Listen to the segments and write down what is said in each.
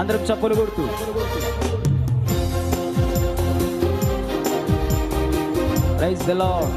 అందరం చప్పలు కొడుతూ. ప్రైజ్ ద లార్డ్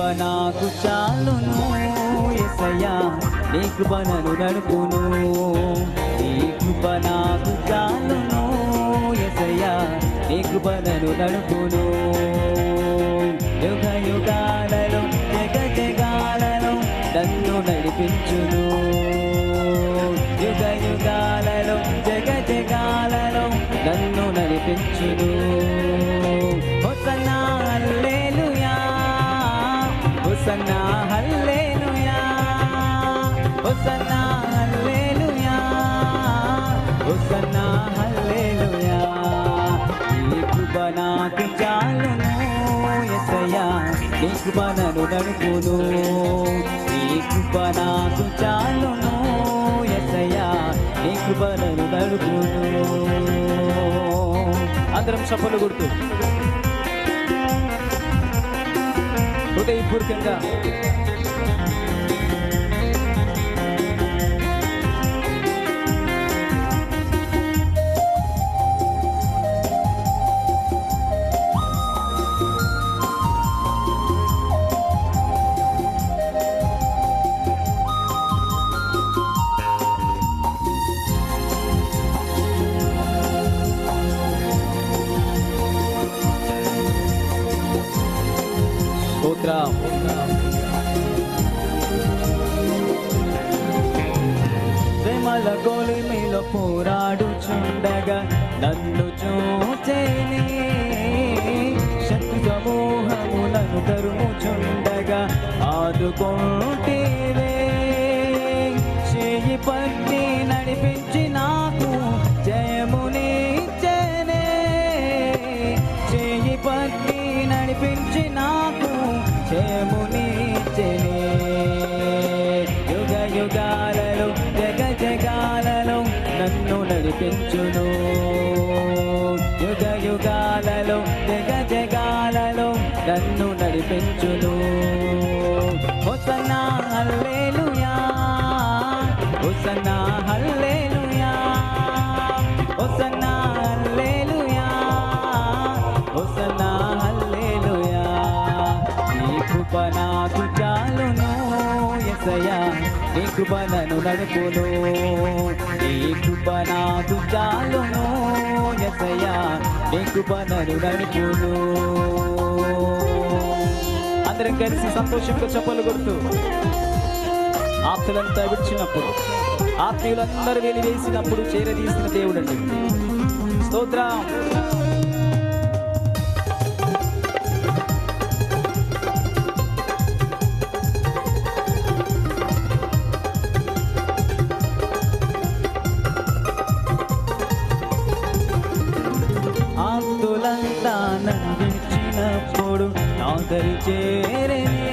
కృప నాకు చాలును ఎసయా నీ కృప నన్ను నడుపును. నీ కృప నాకు చాలును ఎసయా నీ కృప నన్ను నడుపును. యుగ యుగాలలో జగ జగాలలో నన్ను నడిపించును. హోసన్నా హల్లెలూయా. ఈ కృప నాకు చాలును యేసయ్యా నీ కృప నన్ను నడుపును. ఈ కృప నాకు చాలును యేసయ్యా నీ కృప నన్ను నడుపును. అందరం చప్పలు గుర్తు హృదయపూర్వకంగా. శ్రమల కొలిమిలో పోరాడుచుండగా నన్ను చూచేనే. శత్రు సమూహములను తరుముచుండగా ఆదుకుంటేవే చేయి పట్టి నడిపించి నాకు జయమునిచ్చనే. చేయి పట్టి నడిపించి నాకు జయమునిచ్చనే. యుగ యుగా నడిపించును యుగ యుగాలలో జగ జగాలలో నన్ను నడిపించును. Hosanna hallelujah. హోసన్నా హల్లే కృప నన్ను నడుపును. నీ కృప నాకు చాలును ఎసయా నీ కృప నన్ను నడుపును. అందరం కలిసి సంతోషంగా చెప్పలు కొడుతూ ఆప్తులంతా విడిచినప్పుడు ఆత్మీయులందరూ వెలివేసినప్పుడు చేరదీసిన దేవుడండి. స్తోత్రం. చేరనే.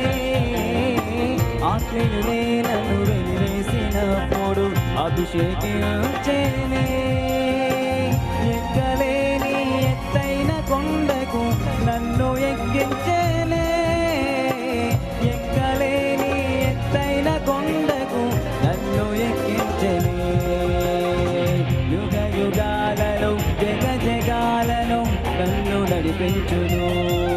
ఆత్మీయులే నన్ను వెలివేసినప్పుడు అభిషేకించేనే ఎక్కలేని ఎత్తైన కొండకు నన్ను ఎక్కించేనే. ఎక్కలేని ఎత్తైన కొండకు నన్ను ఎక్కించేనే. యుగ యుగాలలో జగ జగాలలో నన్ను నడిపించును.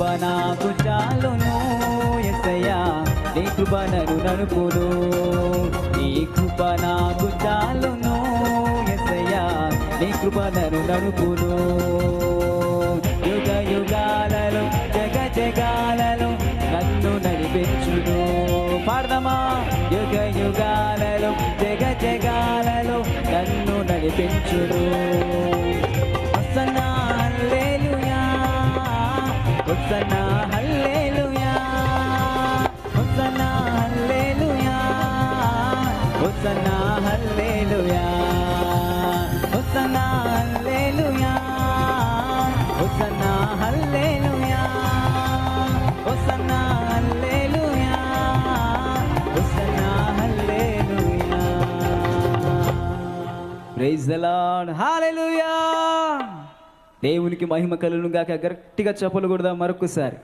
కృప నాకు చాలును ఎసయ్యా. నీ కృప నను నడుపును. నీ కృప నాకు చాలును ఎసయ్యా. నీ కృప నను నడుపును. యుగ యుగాలలో జగ జగాలలో నన్ను నడిపించును. పాడదమా? యుగ యుగాలలో జగ జగాలలో నన్ను నడిపించును. హసనా హల్లెలూయా హసనా హల్లెలూయా హసనా హల్లెలూయా హసనా హల్లెలూయా హసనా హల్లెలూయా హసనా హల్లెలూయా హసనా హల్లెలూయా. ప్రైజ్ ద లార్డ్ హల్లెలూయా దేవునికి మహిమ కలుగును గాక గట్టిగా చెప్పలు కొడదాం మరొకసారి